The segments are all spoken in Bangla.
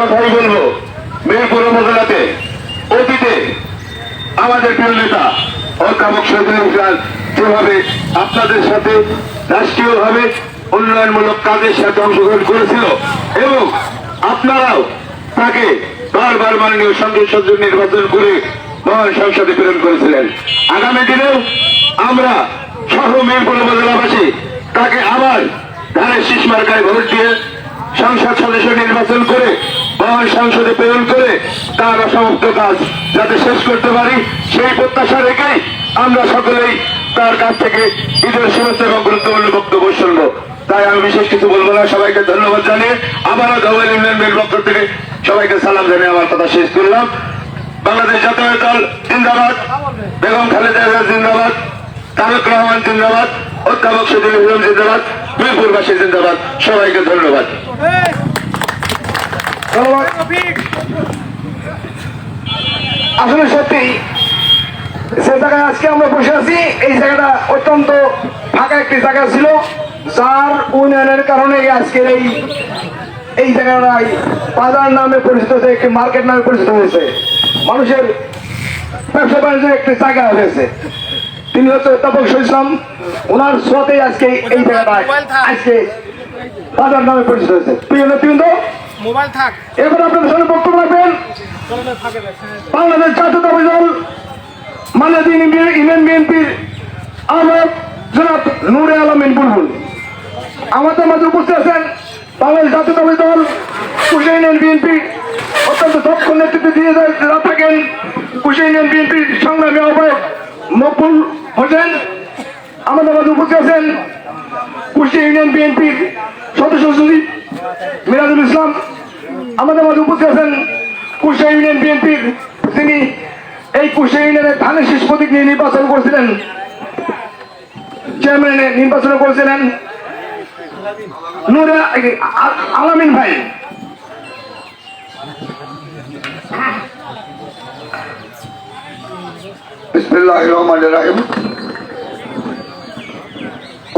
কথাই বলব। মিরপুর উপজেলাতে অতীতে আমাদের প্রিয় নেতা, অধ্যাপক শহীদুল ইসলাম যেভাবে আপনাদের সাথে রাষ্ট্রীয়ভাবে উন্নয়নমূলক কাজের সাথে অংশগ্রহণ করেছিল এবং আপনারাও তাকে বারবার মাননীয় সংসদ সদস্য নির্বাচন করে মহান সংসদে প্রেরণ করেছিলেন। আগামী দিনেও আমরা সহ মিরপুর উপজেলাবাসী তাকে আবার ধানের শীষ মার্কায় ভোট দিয়ে সংসদ সদস্য নির্বাচন করে মহান সংসদে প্রেরণ করে তার অসমাপ্ত কাজ যাতে শেষ করতে পারি, সেই প্রত্যাশা রেখেই আমরা সকলেই তার কাছ থেকে ঈদের শুভেচ্ছা এবং গুরুত্বপূর্ণ বক্তব্য শুনব। তাই আমি বিশেষ কিছু বলব না, সবাইকে ধন্যবাদ জানিয়ে আবারও ধওয়াল ইউনিয়ন বিল পক্ষ থেকে সবাইকে সালাম জানিয়ে আমার কথা শেষ করলাম। বাংলাদেশ জাতীয় দল জিন্দাবাদ, বেগম খালেদা জিন্দাবাদ, তারক রহমান জিন্দাবাদ, অধ্যাপক শহীদুল ইসলাম জিন্দাবাদ, মিরপুরবাসী জিন্দাবাদ, সবাইকে ধন্যবাদ। আসলে সত্যি, সে জায়গায় আজকে আমরা বসে আছি। এই জায়গাটা অত্যন্ত ফাঁকা একটি জায়গা ছিল। যার উন্নয়নের কারণে আজকের এই এই জায়গাটাই বাজার নামে পরিচিত হয়েছে, একটি মার্কেট নামে পরিচিত হয়েছে। মানুষের ব্যবসা বাণিজ্যের একটি জায়গা হয়েছে। তিনি হচ্ছে শহীদ ইসলাম। ওনার স্রোতে আজকে এই জায়গাটা আজকে বাজার নামে পরিচিত হয়েছে। প্রিয় নেতৃবৃন্দ মোবাইল থাক। এবার আপনাদের সামনে বক্তব্য রাখবেন। বাংলাদেশ জাতীয়তাবাদী দল মানাদিন ইউনিয়ন বিএনপির আহ্বায়ক জনাব নুরে আলমিন বুলবুল। আমাদের মাঝে উপস্থিত আছেন বাংলাদেশ জাতীয়তাবাদী দল কুশি ইউনিয়ন বিএনপি। অত্যন্ত দক্ষ নেতৃত্ব দিয়ে থাকেন কুশি ইউনিয়ন বিএনপির সংগ্রামী আহ্বায়ক মকবুল হোসেন। আমাদের মাঝে উপস্থিত আছেন কুশি ইউনিয়ন বিএনপির সদস্য সচিব মিরাজুল ইসলাম, আমাদের মাঝে উপস্থিত আছেন কুশিয়া ইউনিয়ন বিএনপির তিনি এই কুশিয়া ইউনিয়নের ধানের শীষ প্রতীক নিয়ে নির্বাচন করেছিলেন চেয়ারম্যান নির্বাচন করেছিলেন। আলামিন ভাই।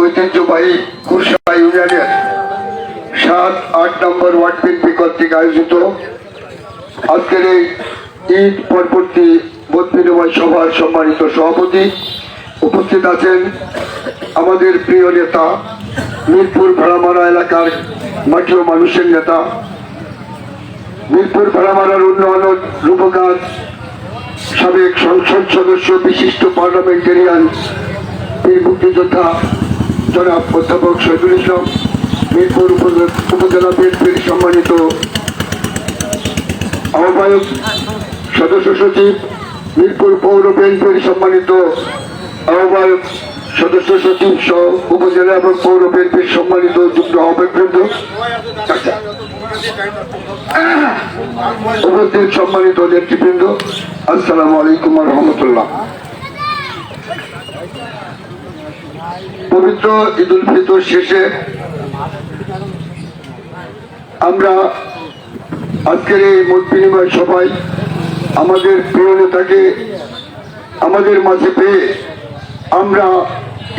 ঐতিহ্যবাহী কুরসা ইউনিয়নের সাত আট নম্বর ওয়ার্ড বিএনপি কর্তৃক আয়োজিত। আজকের এই ঈদ পরবর্তী বোধ বিনিময় সভার সম্মানিত সভাপতি উপস্থিত আছেন আমাদের প্রিয় নেতা, মিরপুর ভাড়ামারা এলাকার মাটি ও মানুষের নেতা, মিরপুর ভাড়ামারার উন্নয়ন রূপকাজ সাবেক সংসদ সদস্য, বিশিষ্ট পার্লামেন্টারিয়ান, বীর মুক্তিযোদ্ধা জনাব অধ্যাপক শহীদুল ইসলাম। মিরপুর উপজেলা বিএনপির সম্মানিত আহ্বায়ক, সদস্য সচিব, মিরপুর পৌর বিএনপির সম্মানিত আহ্বায়ক, সদস্য সচিব সহ উপজেলা এবং পৌর বিএনপির সম্মানিত যুগ্ম আহ্বায়কবৃন্দ আচ্ছা। উপস্থিত সম্মানিত নেতৃবৃন্দ, আসসালামু আলাইকুম রহমতুল্লাহ। পবিত্র ঈদ উল ফিতর শেষে আমরা আজকের এই মত বিনিময় সভায় আমাদের প্রিয় নেতাকে আমাদের মাঝে পেয়ে আমরা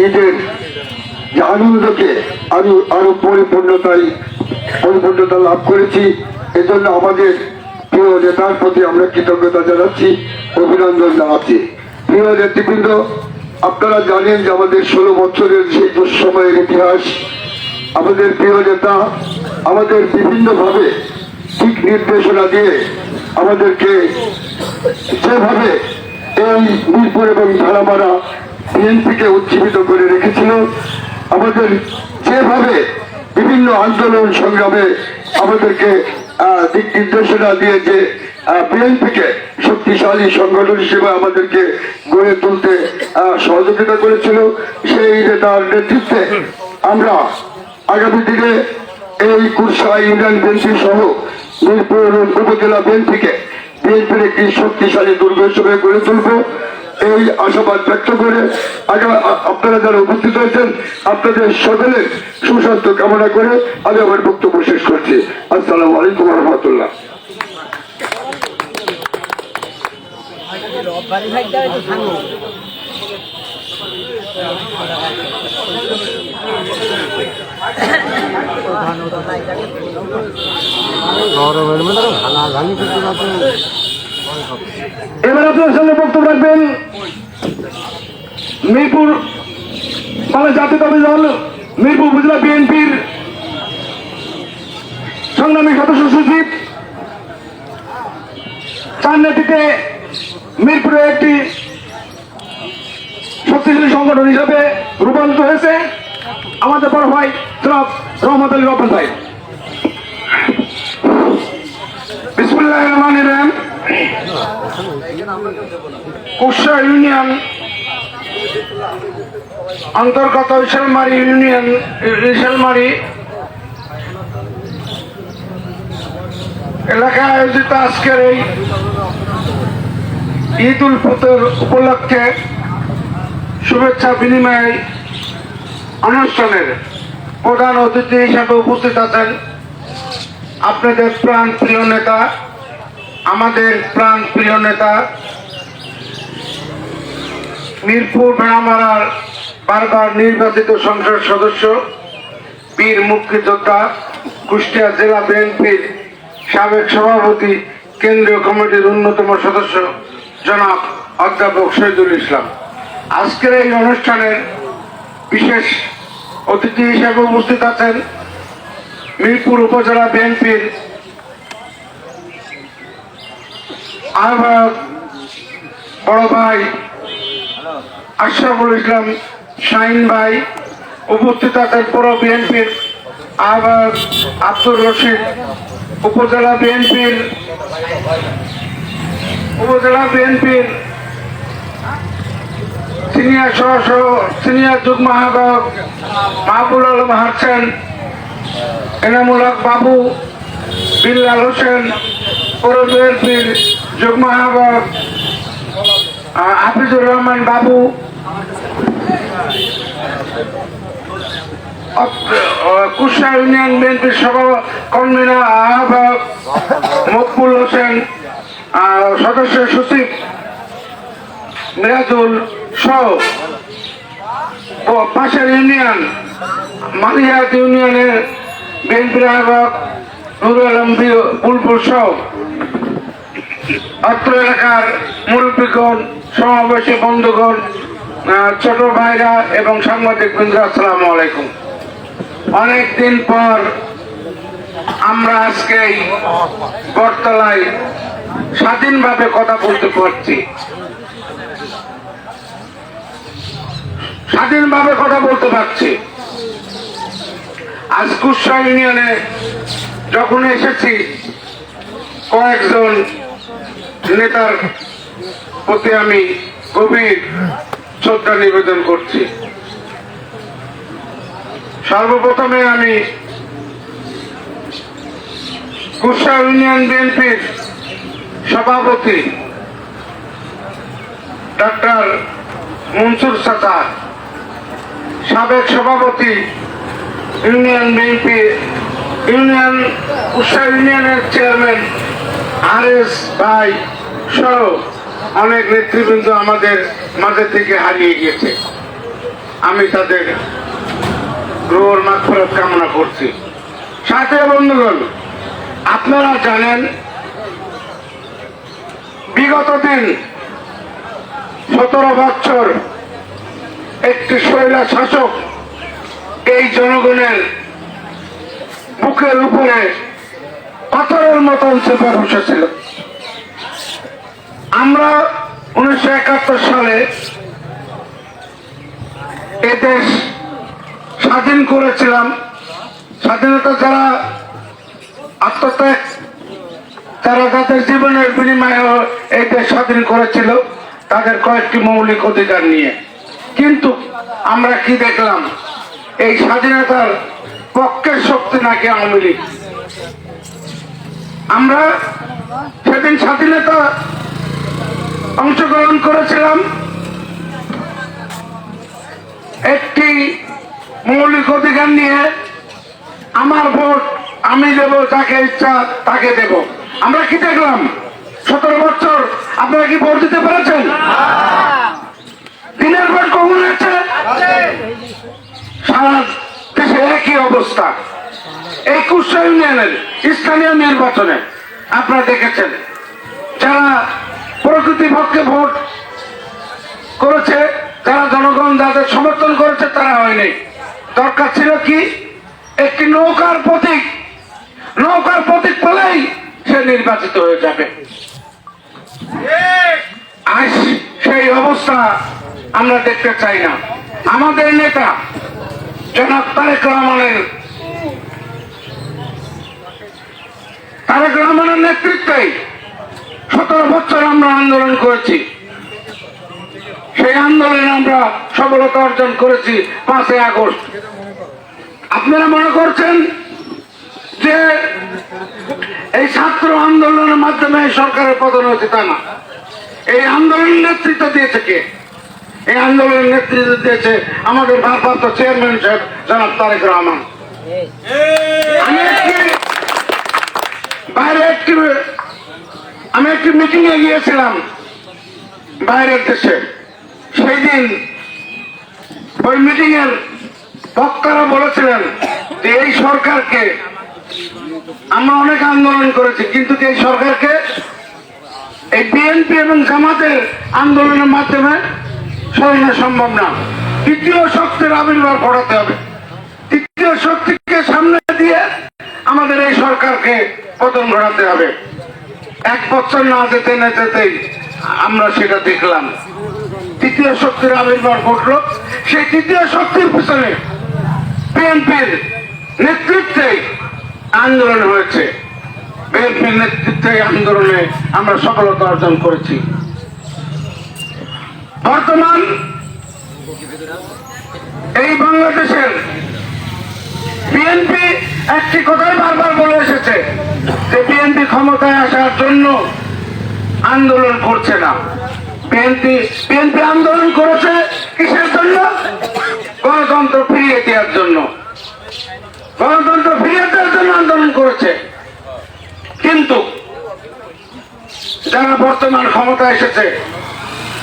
ঈদের যে আনন্দকে আরও আরও পরিপূর্ণতায়, পরিপূর্ণতা লাভ করেছি, এজন্য আমাদের প্রিয় নেতার প্রতি আমরা কৃতজ্ঞতা জানাচ্ছি, অভিনন্দন জানাচ্ছি। প্রিয় নেতৃবৃন্দ, আপনারা জানেন যে আমাদের ষোলো বছরের সেই দুঃসময়ের ইতিহাস আমাদের প্রিয় নেতা, আমাদের বিভিন্নভাবে দিক নির্দেশনা দিয়ে আমাদেরকে যেভাবে এই মিরপুর এবং ধারামারা বিএনপিকে উজ্জীবিত করে রেখেছিল, আমাদের যেভাবে বিভিন্ন আন্দোলন সংগ্রামে আমাদেরকে দিক নির্দেশনা দিয়ে যে বিএনপিকে শক্তিশালী সংগঠন হিসেবে আমাদেরকে গড়ে তুলতে সহযোগিতা করেছিল, সেই নেতার নেতৃত্বে আমরা আগামী দিনে এই কুরসা ইউনিয়ন বিএনপি সহ মিরপুর উপজেলা বিএনপিকে বিএনপির একটি শক্তিশালী দুর্গ হিসেবে গড়ে তুলব। এই আশাবাদ ব্যক্ত করে আপনারা যারা উপস্থিত হয়েছেন, আপনাদের সকলের সুস্বাস্থ্য কামনা করে আমি আমার বক্তব্য শেষ করছি। আসসালামু আলাইকুম রহমতুল্লাহ। করতে পারছে এবার আপনার সামনে বক্তব্য রাখবেন মিরপুর মানে জাতীয়তাবাদী দল, মিরপুর উপজেলা বিএনপির সংগ্রামী সদস্য সচিব। চার নেতৃত্বে মিরপুরে একটি শক্তিশালী সংগঠন হিসাবে রূপান্তরিত হয়েছে। আমাদের বড় ভাই জনাব রহমত আলী রহমান ভাই। ইউনিয়ন, অন্তর্গত ইশালমারি ইউনিয়ন ইশালমারি এলাকায় আয়োজিত আজকের এই ঈদ উল ফিতর উপলক্ষে শুভেচ্ছা বিনিময় অনুষ্ঠানের প্রধান অতিথি হিসাবে উপস্থিত আছেন আপনাদের প্রাণ প্রিয় নেতা, আমাদের প্রাণ প্রিয় নেতা, মিরপুর ভেড়ামারার বারবার নির্বাচিত সংসদ সদস্য, বীর মুক্তিযোদ্ধা, কুষ্টিয়া জেলা বিএনপির সাবেক সভাপতি, কেন্দ্রীয় কমিটির অন্যতম সদস্য, জনাব অধ্যাপক শহীদুল ইসলাম। আজকের এই অনুষ্ঠানের বিশেষ অতিথি হিসেবে উপস্থিত আছেন মিরপুর উপজেলা বিএনপির আহ্বায়ক বড় ভাই আশরাফুল ইসলাম শাহিন ভাই উপস্থিত আছেন পুরো বিএনপির আহ্বায়ক আব্দুর রশিদ উপজেলা বিএনপির উপজেলা বিএনপির সিনিয়র সহ সিনিয়র যুগ্ম আহ্বায়ক মাহবুল আলম হাসান এনামুল হক বাবু বিল্লাল হোসেন পৌর আহ্বায়ক আহ, হাফিজুর রহমান বাবু। কুশা ইউনিয়ন বিএনপির সভা কনভেনার আহ্বায়ক মকবুল হোসেন সদস্য সচিব মিরাজুল সহ ও পাশের ইউনিয়ন মালিহাট ইউনিয়নের বিএনপির আহ্বায়ক নুরুল আলম বুলবুল সহ অত্র এলাকার মুরব্বীগণ, সমাবেশী বন্ধুগণ ছোট ভাইরা এবং সাংবাদিক বৃন্দ আসসালামু আলাইকুম। অনেকদিন পর আমরা আজকে বটতলায় স্বাধীনভাবে কথা বলতে পারছি। স্বাধীনভাবে কথা বলতে পারছি। আজ কুৎসা ইউনিয়নে যখন এসেছি, কয়েকজন নেতার প্রতি আমি গভীর শ্রদ্ধা নিবেদন করছি। সর্বপ্রথমে আমি কুসা ইউনিয়ন বিএনপির সভাপতি ডক্টর মনসুর সাতা সাবেক সভাপতি ইউনিয়ন বিএনপি, ইউনিয়ন উষা ইউনিয়নের চেয়ারম্যান আর এস ভাই সহ অনেক নেতৃবৃন্দ আমাদের মাঝে থেকে হারিয়ে গিয়েছে। আমি তাদের গ্রহর মাগফিরাত কামনা করছি। সাথে বন্ধুগণ, আপনারা জানেন, বিগত দিন সতেরো বছর একটি শৈলা শাসক এই জনগণের বুকের উপরে পাথরের মতন চেপে বসেছিল। আমরা উনিশশো একাত্তর সালে এ দেশ স্বাধীন করেছিলাম। স্বাধীনতা যারা আত্মত্যাগ তারা তাদের জীবনের বিনিময়ে এই দেশ স্বাধীন করেছিল, তাদের কয়েকটি মৌলিক অধিকার নিয়ে। কিন্তু আমরা কি দেখলাম? এই স্বাধীনতার পক্ষের শক্তি নাকি আওয়ামী লীগ? আমরা সেদিন স্বাধীনতা অংশগ্রহণ করেছিলাম। একটি মৌলিক অধিকার নিয়ে আমার ভোট, আমি দেব, যাকে ইচ্ছা তাকে দেব। আমরা কি দেখলাম? সতেরো বছর আপনারা কি ভোট দিতে পেরেছেন? দিনের ভোট কখন হচ্ছে। সারা দেশে একই অবস্থা। কুষ্টা ইউনিয়নের স্থানীয় নির্বাচনে আপনারা দেখেছেন যারা প্রকৃতিপক্ষে ভোট করেছে যারা জনগণ যাদের সমর্থন করেছে তারা হয়নি। দরকার ছিল কি? একটি নৌকার প্রতীক। নৌকার প্রতীক পেলেই সে নির্বাচিত হয়ে যাবে। আজ সেই অবস্থা আমরা দেখতে চাই না। আমাদের নেতা, জনাব তারেক রহমানের তারেক রহমানের নেতৃত্বে সতেরো বছর আমরা আন্দোলন করেছি। সেই আন্দোলনে আমরা সফলতা অর্জন করেছি পাঁচই আগস্ট। আপনারা মনে করছেন যে এই ছাত্র আন্দোলনের মাধ্যমে সরকারের পতন হয়েছে তা না। এই আন্দোলনের নেতৃত্ব দিয়েছে কে? এই আন্দোলনের নেতৃত্ব দিয়েছে আমাদের ভারপ্রাপ্ত চেয়ারম্যান সাহেব, জনাব তারেক রহমান। বাইরে একটি আমি একটি মিটিং এ গিয়েছিলাম বাইরের দেশে। সেই দিন ওই মিটিং এর বক্তারা বলেছিলেন যে এই সরকারকে আমরা অনেক আন্দোলন করেছি, কিন্তু এই সরকারকে এই বিএনপি এবং জামাতের আন্দোলনের মাধ্যমে সরানো সম্ভব না। তৃতীয় শক্তির আবির্ভাব ঘটাতে হবে। তৃতীয় শক্তিকে সামনে দিয়ে আমাদের এই সরকারকে পতন ঘটাতে হবে। এক বছর না যেতে না যেতেই আমরা সেটা দেখলাম। তৃতীয় শক্তির আবির্ভাব ঘটলো। সেই তৃতীয় শক্তির পিছনে বিএনপির নেতৃত্বে আন্দোলন হয়েছে। বিএনপির নেতৃত্বে আন্দোলনে আমরা সফলতা অর্জন করেছি। বর্তমান এই বাংলাদেশের বিএনপি একটি কথাই বারবার বলে এসেছে যে বিএনপি ক্ষমতায় আসার জন্য আন্দোলন করছে না। বিএনপি বিএনপি আন্দোলন করেছে কিসের জন্য? গণতন্ত্র ফিরিয়ে দেওয়ার জন্য। গণতন্ত্র ফিরিয়ে দেওয়ার জন্য আন্দোলন করেছে। কিন্তু যারা বর্তমান ক্ষমতা এসেছে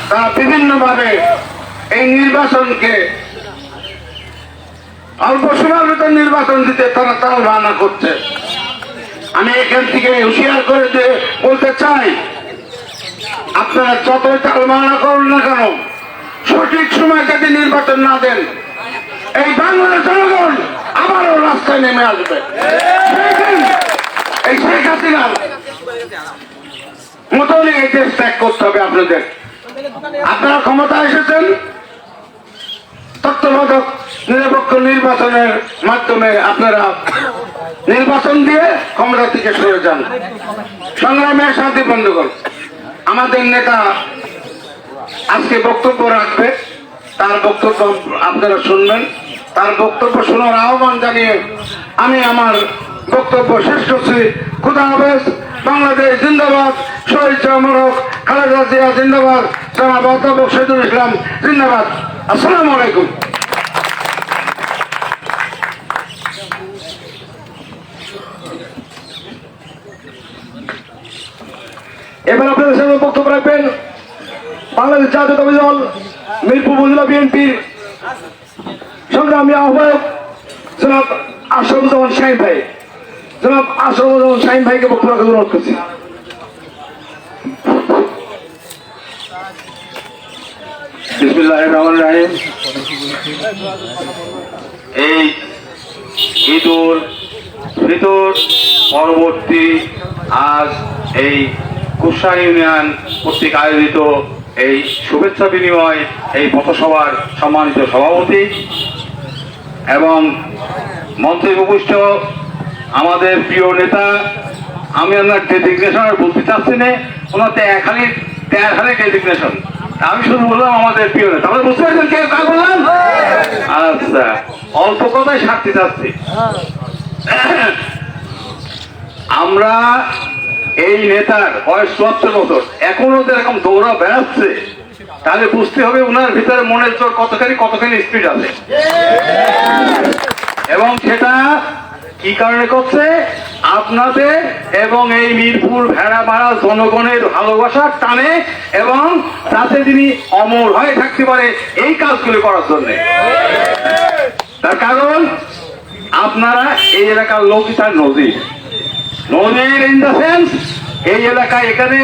তারা বিভিন্নভাবে এই নির্বাচনকে অল্প সময়ের ভিতর নির্বাচন দিতে তারা তাল বাহানা করছে। আমি এখান থেকে হুঁশিয়ার করে দিয়ে বলতে চাই, আপনারা যতই তাল বাহানা করুন না কেন, সঠিক সময় যদি নির্বাচন না দেন, এই বাংলার জনগণ আবারও রাস্তায় নেমে আসবে। এই শেখ হাসিনার মতনই এই দেশ ত্যাগ করতে হবে আপনাদের। আপনারা ক্ষমতা এসেছেন তত্ত্বাবধায়ক নিরপেক্ষ নির্বাচনের মাধ্যমে আপনারা নির্বাচন দিয়ে ক্ষমতা থেকে সরে যান। সংগ্রামের শান্তি বন্ধুগণ, আমাদের নেতা আজকে বক্তব্য রাখবে, তার বক্তব্য আপনারা শুনবেন, তার বক্তব্য শোনার আহ্বান জানিয়ে আমি আমার বক্তব্য শেষ করছি। খুদা হাফেজ, বাংলাদেশ জিন্দাবাদ। শহীদ চমরক খালেদা জিয়া জিন্দাবাদ, জনাব অধ্যাপক শহীদুল ইসলাম জিন্দাবাদ। আসসালামু আলাইকুম। এবার আপনাদের সামনে বক্তব্য রাখবেন বাংলাদেশ জাতীয়তাবাদী দল, মিরপুর উপজেলা বিএনপির সংগ্রামী আহ্বায়ক জনাব আশরফুজ্জামান শাহিন ভাই। জনাব আশরফুজ্জামান শাহিন ভাইকে বক্তব্য রাখার অনুরোধ করছি। এই ঈদুল ফিতর পরবর্তী আজ এই কুষা ইউনিয়ন কর্তৃক আয়োজিত এই শুভেচ্ছা বিনিময়, এই পথসভার সম্মানিত সভাপতি এবং মন্ত্রী উপবিষ্ট আমাদের প্রিয় নেতা, আমি আপনার ডেজিগনেশন আর বলতে চাচ্ছি না, ওনার ত্যাখালি ত্যাখালি ডেজিগনেশন আমি শুধু বললাম আমাদের প্রিয় নেতা। আমরা বুঝতে পারছেন কে কাজ বললাম? আচ্ছা অল্প কথায় সারতে চাচ্ছি। আমরা এই নেতার বয়স চুয়াত্তর বছর এখনও তো এরকম দৌড়া বেড়াচ্ছে। তাহলে বুঝতে হবে ওনার ভিতরে মনের জোর কতখানি কতখানি স্পিড আছে। এবং সেটা কি কারণে করছে? আপনাদের এবং এই মিরপুর ভেড়া মারা জনগণের ভালোবাসার টানে এবং তাতে তিনি অমর হয়ে থাকতে পারে এই কাজগুলো করার জন্য। তার কারণ, আপনারা এই এলাকার লোকই তার নদীর নদীর ইন দ্য সেন্স এই এলাকায় এখানে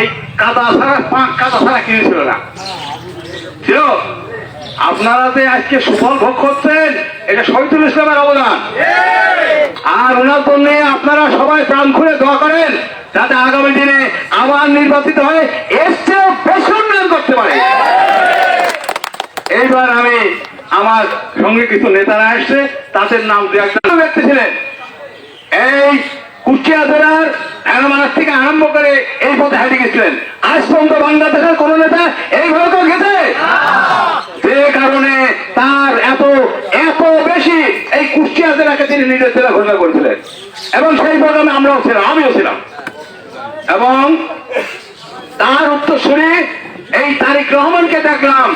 এই কাদা ছাড়া কাদা ছাড়া কিছু ছিল না। আপনারা যে আজকে সুফল ভোগ করছেন, এটা শহীদুল ইসলামের অবদান। আর ওনার জন্য আপনারা সবাই প্রাণ খুলে দোয়া করেন, যাতে আগামী দিনে আবার নির্বাচিত হয়ে এর চেয়েও বেশি উন্নয়ন করতে পারে। এইবার আমি আমার সঙ্গে কিছু নেতারা আসছে তাদের নাম দু একটা ব্যক্তি ছিলেন। এই কুষ্টিয়া জেলার এনামানার থেকে আরম্ভ করে এই পথে হাঁটে গেছিলেন। আজ পর্যন্ত বাংলাদেশের কোন নেতা এইভাবে কেউ গেছে? যে কারণে তার এত এত বেশি এই কুষ্টিয়া জেলাকে তিনি নিজের জেলা ঘোষণা করেছিলেন। এবং সেই প্রোগ্রামে আমরাও ছিলাম, আমিও ছিলাম। এবং তার উত্তরসূরি এই তারিক রহমানকে দেখলাম।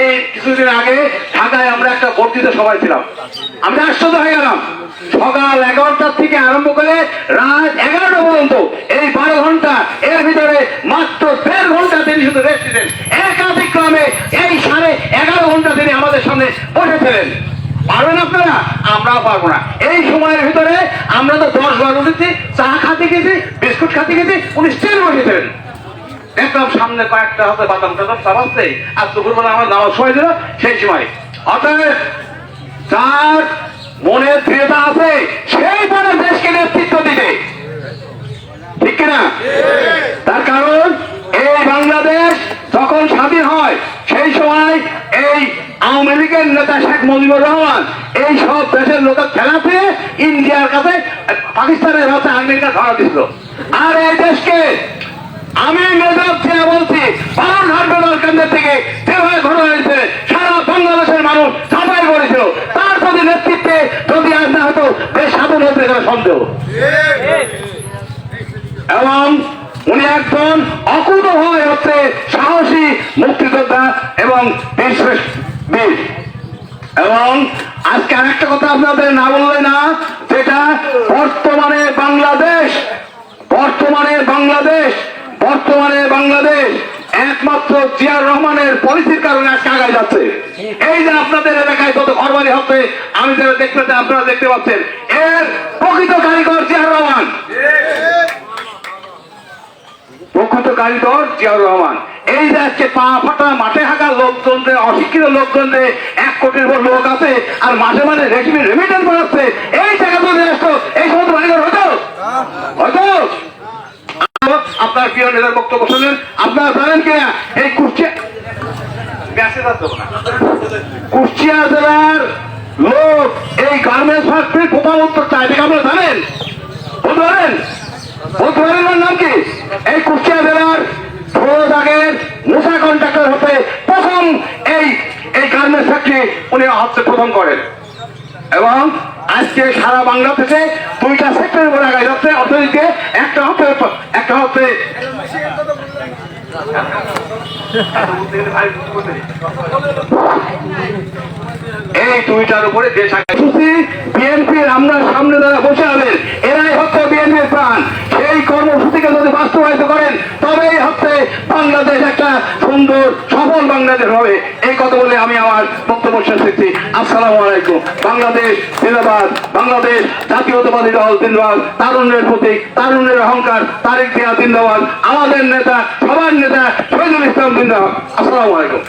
এই কিছুদিন আগে ঢাকায় আমরা একটা বর্ধিত সবাই ছিলাম। আমি আশ্চর্য হয়ে গেলাম। সকাল এগারোটার থেকে আরম্ভ করে রাত এগারোটা পর্যন্ত এই বারো ঘণ্টা, এর ভিতরে মাত্র দেড় ঘণ্টা তিনি শুধু রেস্ট দিতেন। একাধিক্রমে এই সাড়ে এগারো ঘণ্টা তিনি আমাদের সামনে বসেছিলেন। পারবেন আপনারা? আমরাও পারব না। এই সময়ের ভিতরে আমরা তো দশ বার উঠেছি, চা খাতে গেছি, বিস্কুট খাতে গেছি, উনি স্টেল বসেছিলেন। দেখলাম সামনে কয়েকটা হাতে বাদাম টাদাম চালাচ্ছে আর দুপুরবেলা আমার নামাজ সময় দিল সেই সময়। অতএব, যার মনে দৃঢ়তা আছে, সেই পরে দেশকে নেতৃত্ব দিবে। ঠিক কিনা? তার কারণ, এই বাংলাদেশ যখন স্বাধীন হয়, সেই সময় এই আওয়ামী লীগের নেতা শেখ মুজিবুর রহমান, এই সব দেশের লোকের খেলাতে ইন্ডিয়ার কাছে, পাকিস্তানের কাছে আমেরিকা ধরা দিছিল। আর এই দেশকে আমি মেজাব চেয়ে বলছি বারোঘাট বেলার কেন্দ্র থেকে যেভাবে ঘটনা হয়েছে, সারা বাংলাদেশের মানুষ সাফাই করেছিল। তার যদি নেতৃত্বে যদি আজ না হতো বেশ স্বাধীন হতে গেলে সন্দেহ। এবং উনি একজন অকুত হয়ে হচ্ছে সাহসী মুক্তিযোদ্ধা এবং বীরশ্রেষ্ঠ বীর। এবং আজকে আরেকটা কথা আপনাদের না বললে না, যেটা বর্তমানে বাংলাদেশ বর্তমানে বাংলাদেশ বর্তমানে বাংলাদেশ একমাত্র জিয়ার রহমানের পলিসির কারণে আজকে আগায় যাচ্ছে। এই যে আপনাদের এলাকায় যত ঘরবাড়ি হচ্ছে আমি যেটা দেখতে পাচ্ছি আপনারা দেখতে পাচ্ছেন। এর প্রকৃত কারিগর জিয়ার রহমান। প্রকৃত কারিগর জিয়াউর রহমান। এই যে আজকে পা ফাটা, মাঠে হাঁকা লোকজনদের, অশিক্ষিত লোকজনদের, এক কোটির উপর লোক আছে, আর মাঝে মাঝে রেশমি রেমিটেন্স বাড়াচ্ছে এই যদি আসতো এই সমস্ত বাড়িঘর হতো হয়তো? আপনার প্রিয় নেতার বক্তব্য শুনলেন। আপনারা জানেন কিনা? এই কুষ্টিয়া। কুষ্টিয়া জেলার লোক এই গার্মেন্টস ফ্যাক্টরি কোথাও উত্তর চায়। এটা আপনারা জানেন? বলতে পারেন বলতে পারেন নাম কি? এই কুষ্টিয়া জেলার ফৌরদাগের মুসা কন্ট্রাক্টর হতে প্রথম এই এই গার্মেন্টস ফ্যাক্টরি উনি হচ্ছে প্রথম করেন। এবং আজকে সারা বাংলা থেকে দুইটা সেক্টর উপরে আগায় যাচ্ছে অর্থনীতিকে একটা হতে একটা হচ্ছে এই দুইটার উপরে দেশ বিএনপির আমরা সামনে দ্বারা বসে আছেন এরাই হচ্ছে বিএনপির প্রাণ সেই কর্মসূচিকে যদি বাস্তবায়িত করেন তবেই হচ্ছে বাংলাদেশ একটা সুন্দর বাংলাদেশ হবে এই কথা বলে আমি আমার বক্তব্য শেষ করছি। আসসালামু আলাইকুম। বাংলাদেশ জিন্দাবাদ। বাংলাদেশ জাতীয়তাবাদী দল জিন্দাবাদ। তারুণ্যের প্রতীক, তারুণ্যের অহংকার, তারিক জিয়া জিন্দাবাদ। আমাদের নেতা, সবার নেতা শহীদুল ইসলাম জিন্দাবাদ। আসসালামু আলাইকুম।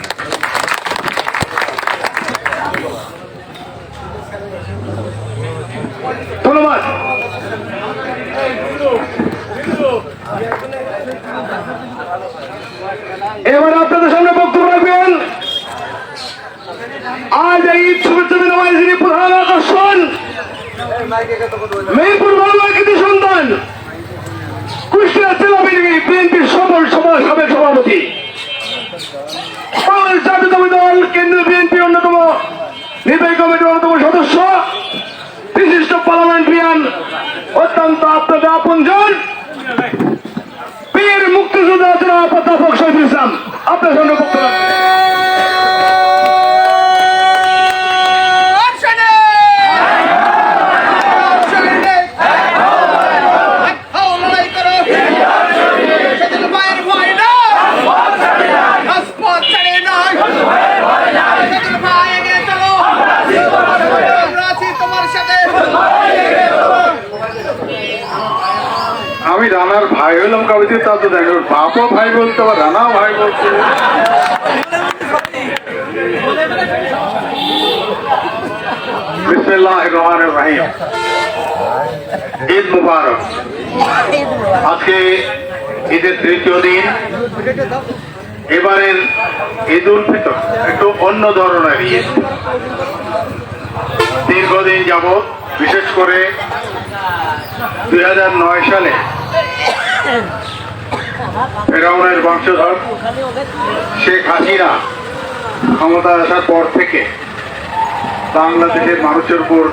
ধন্যবাদ। এবার আপনাদের সামনে বক্তব্য রাখবেন অন্যতম, নির্বাহী কমিটির অন্যতম সদস্য। বিশিষ্ট পার্লামেন্টারিয়ান, অত্যন্ত আপনাদের আপনজন। বীর মুক্তিযোদ্ধা জনাব অধ্যাপক শহীদুল আপনার সঙ্গে বক্তব্য রাখবেন। তোমার সাথে রানার ভাই হলাম কবে তা তো দেখো বাপও ভাই বলতে, আবার রানাও ভাই রাহিম। ঈদ মুবারক। আজকে ঈদের তৃতীয় দিন। এবারের ঈদ উল ফিতর, একটু অন্য ধরনের ঈদ। দীর্ঘদিন যাবৎ, বিশেষ করে দুই হাজার নয় সালে ফেরাউনের বংশধর শেখ হাসিনা ক্ষমতা আসার পর থেকে বাংলাদেশের মানুষের উপর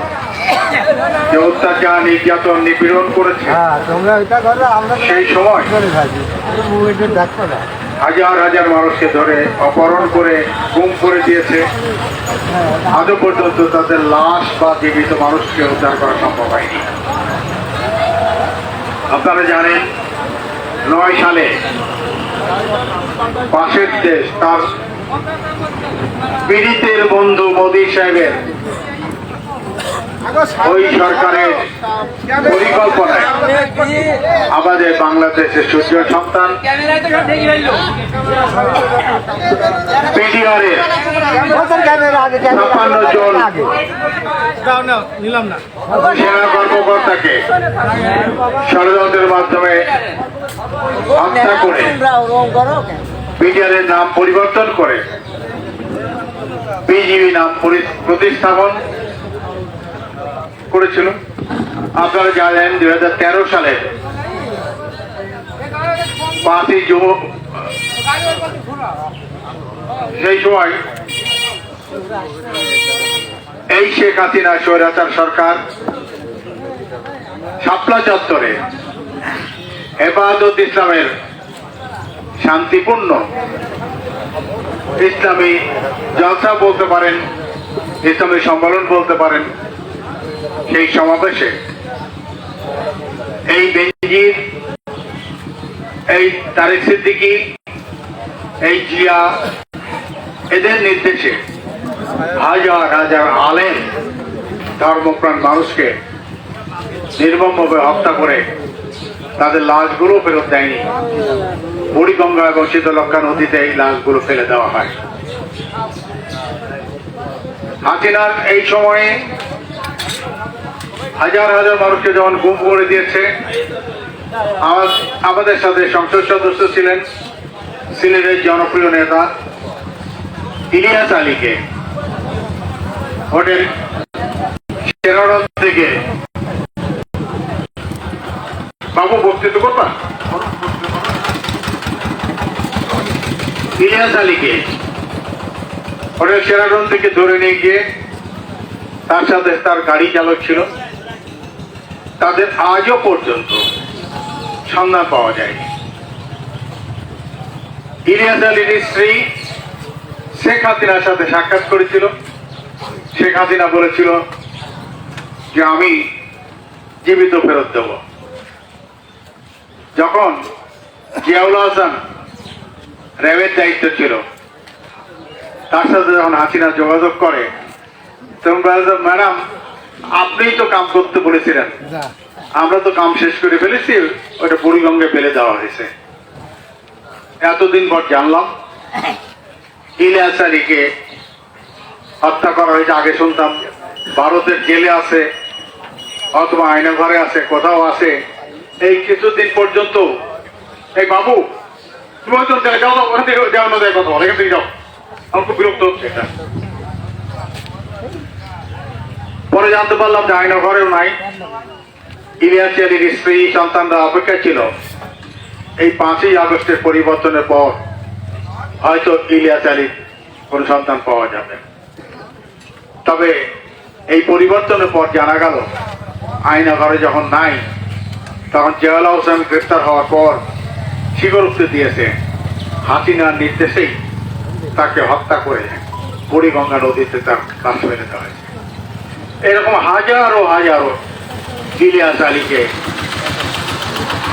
যে অত্যাচার নির্যাতন নিপীড়ন করেছে হ্যাঁ সেই সময় হাজার হাজার মানুষকে ধরে অপহরণ করে গুম করে দিয়েছে। আজও পর্যন্ত তাদের লাশ বা জীবিত মানুষকে উদ্ধার করা সম্ভব হয়নি। আপনারা জানেন নয় সালে পাশের দেশ তার পীড়িতের বন্ধু মোদী সাহেবের ওই সরকারের পরিকল্পনায় আমাদের বাংলাদেশের সূর্য সন্তান পিডিআরের ছাপ্পান্ন জন সেনা কর্মকর্তাকে ষড়যন্ত্রের মাধ্যমে হত্যা করে পিডিআরের নাম পরিবর্তন করে বিজিবি নাম পরি- প্রতিস্থাপন করেছিল। আপনারা জানেন দুই হাজার তেরো সালে পাঁচই যুব সেই সময় এই শেখ হাসিনা স্বৈরাচার সরকার শাপলা চত্বরে হেফাজত ইসলামের শান্তিপূর্ণ ইসলামী জলসা বলতে পারেন, ইসলামী সম্মেলন বলতে পারেন, সেই সমাবেশে এই বেঞ্জির, এই তারেক সিদ্দিকী, এই জিয়া, এদের নির্দেশে হাজার হাজার আলেম, ধর্মপ্রাণ মানুষকে নির্মমভাবে হত্যা করে তাদের লাশগুলো ফেরত দেয়নি। বুড়িগঙ্গা এবং শীতলক্ষা নদীতে এই লাশগুলো ফেলে দেওয়া হয়। হাসিনার এই সময়ে হাজার হাজার মানুষকে যখন গুম করে দিয়েছে আমাদের সাথে সংসদ সদস্য ছিলেন সিলেটের জনপ্রিয় নেতা ইলিয়াস আলীকে। হোটেল থেকে বক্তৃতা করবা? ইলিয়াস আলীকে। থেকে ধরে নিয়ে গিয়ে তার সাথে তার গাড়ি চালক ছিল। তাদের আজও পর্যন্ত সন্ধান পাওয়া যায়নি। ইলিয়াস আলীর স্ত্রী শেখ হাসিনার সাথে সাক্ষাৎ করেছিল। শেখ হাসিনা বলেছিল যে, আমি জীবিত ফেরত দেব। যখন জিয়াউল হাসান র্যাবের দায়িত্ব ছিল তার সাথে যখন হাসিনা যোগাযোগ করে তখন ম্যাডাম আপনিই তো কাম করতে বলেছিলেন। আমরা তো কাম শেষ করে ফেলেছি ওটা বুড়িগঙ্গে ফেলে দেওয়া হয়েছে। এতদিন পর জানলাম ইলিয়াস আলীকে হত্যা করা হয়েছে। আগে শুনতাম ভারতের জেলে আছে অথবা আয়না ঘরে আছে কোথাও আছে। এই কিছুদিন পর্যন্ত এই বাবু তুমি হয়তো যাও যাও, ওখান থেকে যাও না যায় কথা বল, এখান যাও। আমার খুব বিরক্ত হচ্ছে এটা। পরে জানতে পারলাম যে আয়না ঘরেও নাই। ইলিয়াস আলীর স্ত্রী সন্তানরা অপেক্ষা ছিল। এই পাঁচই আগস্টের পরিবর্তনের পর হয়তো ইলিয়াস আলীর কোন সন্তান পাওয়া যাবে। তবে এই পরিবর্তনের পর জানা গেল আয়না ঘরে যখন নাই তখন জয়ালা হোসেন গ্রেপ্তার হওয়ার পর স্বীকারোক্তি দিয়েছে। হাসিনার নির্দেশেই তাকে হত্যা করে বুড়িগঙ্গা নদীতে তার লাশ ফেলে দেওয়া হয়েছে। এরকম হাজারো হাজারো ইলিয়াস আলীকে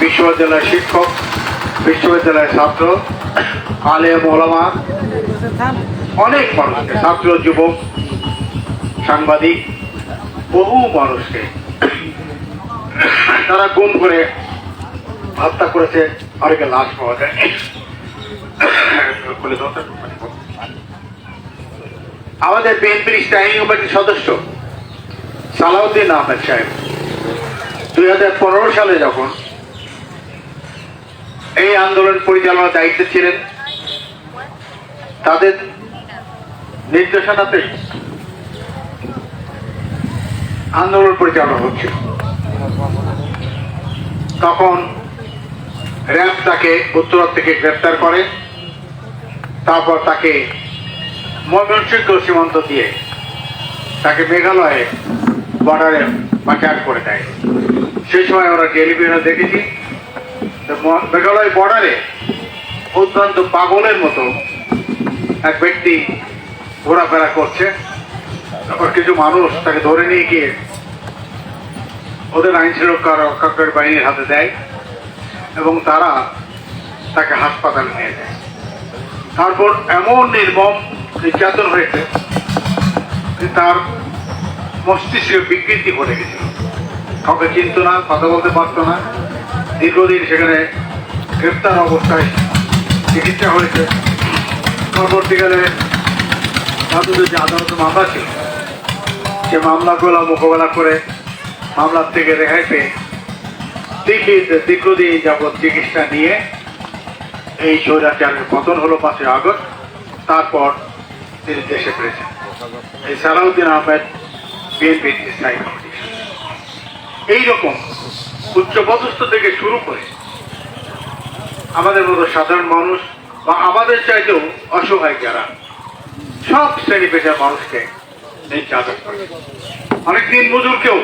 বিশ্ববিদ্যালয়ের শিক্ষক, বিশ্ববিদ্যালয়ের ছাত্র আলে ওলামা, অনেক মানুষকে, ছাত্র, যুবক, সাংবাদিক, বহু মানুষকে তারা গুম করে হত্যা করেছে অনেকে লাশ পাওয়া যায় তো। আমাদের বিএনপির স্ট্যান্ডিং কমিটির সদস্য সালাউদ্দিন আহমেদ সাহেব, দুই সালে যখন এই আন্দোলন পরিচালনার দায়িত্বে ছিলেন, তাদের নির্দেশনাতে আন্দোলন পরিচালনা হচ্ছে তখন র্যাব তাকে উত্তর থেকে গ্রেপ্তার করে। তারপর তাকে ময়মনসিংহ সীমান্ত দিয়ে তাকে মেঘালয়ে বর্ডারে পাচার করে দেয়। সেই সময় আমরা টেলিভিশনে দেখেছি মেঘালয় বর্ডারে অত্যন্ত পাগলের মতো এক ব্যক্তি ঘোরাফেরা করছে। তারপর কিছু মানুষ তাকে ধরে নিয়ে গিয়ে ওদের আইন সুরক্ষা রক্ষাকারী বাহিনীর হাতে দেয় এবং তারা তাকে হাসপাতালে নিয়ে যায়। তারপর এমন নির্মম নির্যাতন হয়েছে যে তার মস্তিষ্কে বিকৃতি ঘটে গেছিল। কাউকে চিনত না, কথা বলতে পারতো না। দীর্ঘদিন সেখানে গ্রেপ্তার অবস্থায় চিকিৎসা হয়েছে। পরবর্তীকালে তাদের যে আদালতে মামলা ছিল, সে মামলাগুলো মোকাবেলা করে মামলার থেকে রেহাই পেয়ে দীর্ঘদিন যাবৎ চিকিৎসা নিয়ে এই স্বৈরাচারের পতন হলো পাঁচই আগস্ট, তারপর তিনি দেশে ফিরেছেন। এই সালাউদ্দিন আহমেদ বিএনপির স্থায়ী এইরকম উচ্চপদস্থ থেকে শুরু করে আমাদের মতো সাধারণ মানুষ বা আমাদের চাইতেও অসহায় যারা সব শ্রেণি পেশার মানুষকে নির্যাতন করে। অনেক দিন মজুরকেও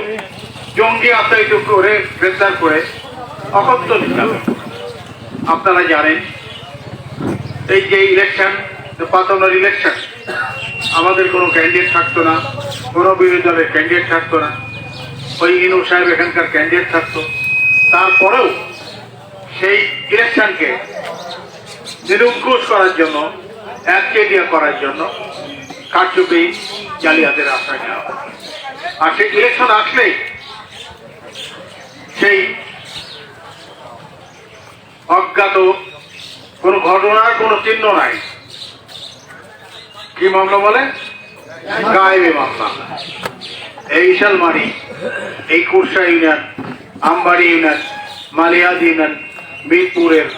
জঙ্গি আত্মায়িত করে, গ্রেফতার করে নির্যাতন আপনারা জানেন, এই যে ইলেকশন পাতানোর ইলেকশন আমাদের কোনো ক্যান্ডিডেট থাকতো না, কোনো বিরোধী দলের ক্যান্ডিডেট থাকতো না। ওই ইনু সাহেব এখানকার ক্যান্ডিডেট থাকতো। তারপরেও সেই ইলেকশনকে নিরঙ্কুশ করার জন্য একচেটিয়া করার জন্য কারচুপি জালিয়াতের আশ্রয় নেওয়া আর সেই ইলেকশন আসলেই সেই অজ্ঞাত কোন ঘটনার কোনো চিহ্ন নাই। কি মামলা বলে? গায়েবী মামলা। এই শালমারি এই Kursa union, Ambari union, Maliyad union, মিরপুরের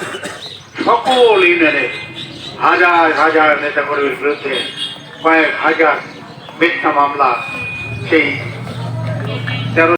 সকল ইউনিয়নে হাজার হাজার নেতাকর্মীর বিরুদ্ধে কয়েক হাজার মিথ্যা মামলা সেই